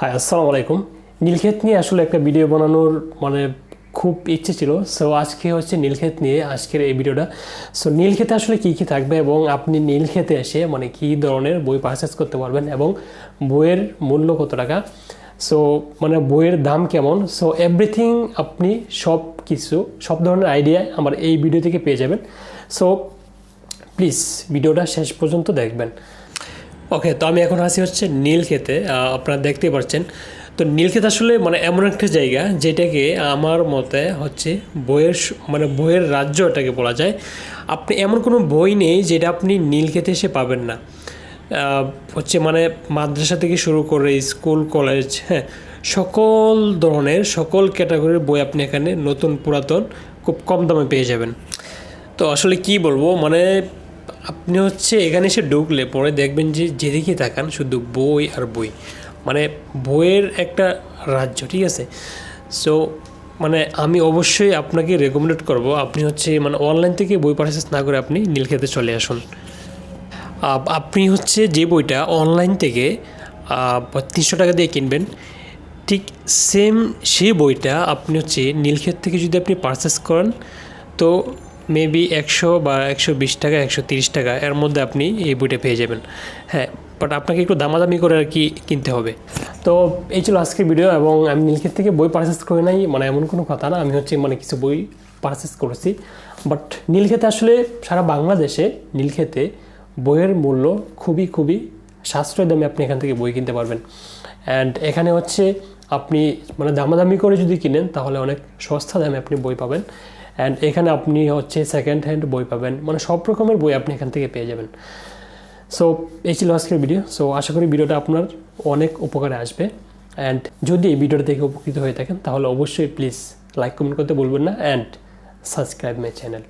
High আসসালামু আলাইকুম নীলক্ষেত নিয়ে আসলে একটা ভিডিও বানানোর মানে খুব ইচ্ছে ছিল। সো আজকে হচ্ছে নীলক্ষেত নিয়ে আজকের এই ভিডিওটা সো নীলক্ষেতে আসলে কী কী থাকবে এবং আপনি নীলক্ষেতে এসে মানে কী ধরনের বই পারচেস করতে পারবেন এবং বইয়ের মূল্য কত টাকা? সো মানে বইয়ের দাম কেমন? সো এভরিথিং আপনি সব কিছু, সব ধরনের আইডিয়া আমার এই ভিডিও থেকে পেয়ে যাবেন। সো প্লিজ ভিডিওটা শেষ পর্যন্ত দেখবেন। ওকে তো আমি এখন আছি হচ্ছে নীলক্ষেতে। আপনারা দেখতে পাচ্ছেন তো নীলক্ষেত আসলে মানে এমন একটা জায়গা যেটাকে আমার মতে হচ্ছে বইয়ের মানে বইয়ের রাজ্য এটাকে বলা যায়। আপনি এমন কোনো বই নেই যেটা আপনি নীলক্ষেতে এসে পাবেন না। হচ্ছে মানে মাদ্রাসা থেকে শুরু করে স্কুল, কলেজ হ্যাঁ সকল ধরনের, সকল ক্যাটাগরির বই আপনি এখানে নতুন পুরাতন খুব কম দামে পেয়ে যাবেন। তো আসলে কি বলব? মানে আপনি হচ্ছে এখানে এসে ঢুকলে পরে দেখবেন যে যেদিকে তাকান শুধু বই আর বই। মানে বইয়ের একটা রাজ্য, ঠিক আছে? সো মানে আমি অবশ্যই আপনাকে রেকমেন্ডেড করব আপনি হচ্ছে মানে অনলাইন থেকে বই পারচেস না করে আপনি নীলক্ষেতে চলে আসুন। আপনি হচ্ছে যে বইটা অনলাইন থেকে তিনশো টাকা দিয়ে কিনবেন, ঠিক সেম সেই বইটা আপনি হচ্ছে নীলক্ষেত থেকে যদি আপনি পারচেস করেন, তো মেবি একশো বা একশো বিশ টাকা, একশো তিরিশ টাকা, এর মধ্যে আপনি এই বইটা পেয়ে যাবেন। হ্যাঁ বাট আপনাকে একটু দামাদামি করে আর কি কিনতে হবে। তো এই ছিল আজকের ভিডিও এবং আমি নীলক্ষেত থেকে বই পারচেস করে নাই মানে এমন কোনো কথা না, আমি হচ্ছে মানে কিছু বই পারচেস করেছি। বাট নীলক্ষেতে আসলে সারা বাংলাদেশে নীলক্ষেতে বইয়ের মূল্য খুবই খুবই সাশ্রয় দামে আপনি এখান থেকে বই কিনতে পারবেন। অ্যান্ড এখানে হচ্ছে আপনি মানে দামাদামি করে যদি কিনেন, তাহলে অনেক সস্তা দামে আপনি বই পাবেন। অ্যান্ড এখানে আপনি হচ্ছে সেকেন্ড হ্যান্ড বই পাবেন। মানে সব রকমের বই আপনি এখান থেকে পেয়ে যাবেন। সো এই ছিল আজকের ভিডিও সো আশা করি ভিডিওটা আপনার অনেক উপকারে আসবে। অ্যান্ড যদি এই ভিডিওটা থেকে উপকৃত হয়ে থাকেন, তাহলে অবশ্যই প্লিজ লাইক কমেন্ট করতে বলবেন না। And subscribe my channel